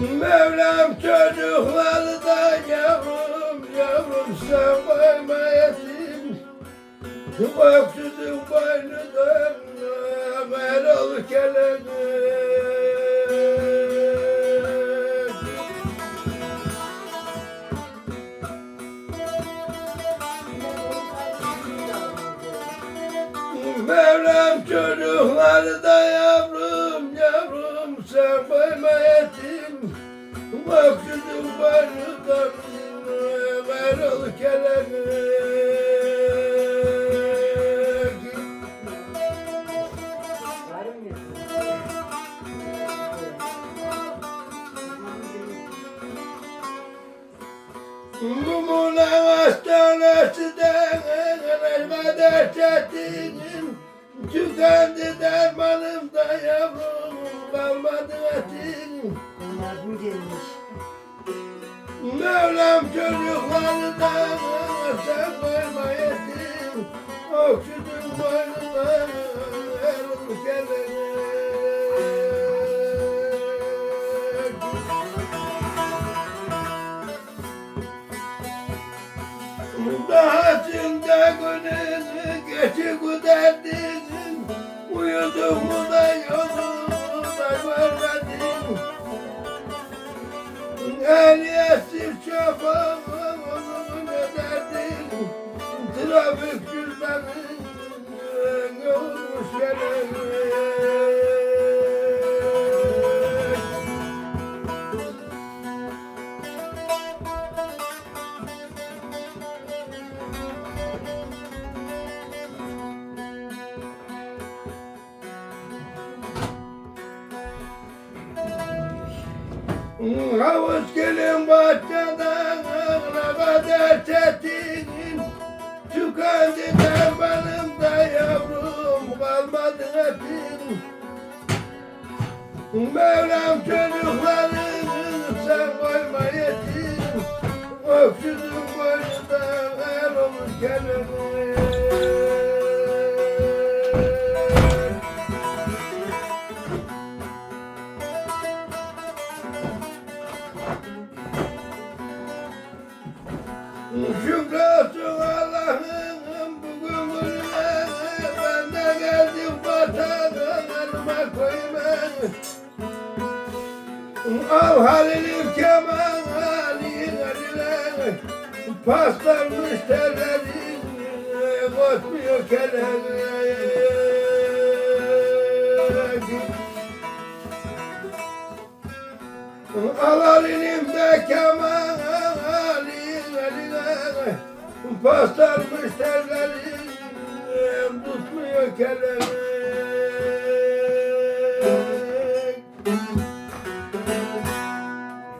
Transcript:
Mevlam çocukları da yavrum yavrum sen koyma yetim Öksüzün boynundan Erol kelebek Mevlam çocukları da yavrum yavrum sen koyma yetim Öksüzün boynundan Erol kelebek Mumuna hastanesinden elma dert ettiğim Tükendi dermanım da yavrum kalmadı etim Yardım gelmiş. Mevlam çocukları da sen koyma yetim boynuna Şoförün öderdin Trafik Havuz gelin bahçeden ne kadar çetin Tükendi dermanım da yavrum kalmadı etin Mevlam çocukların sen koyma yetim. Öksüzün boynunda er olur kelebek Şükrolsun Allah'ım bugün gününe Ben de geldim vatanıma koyma. Al Halil'im keman Halil'in eline Paslanmış tellerin Koşmuyor kelebek Al keman alin eline Paslanmış tellerin Tutmuyor kelebek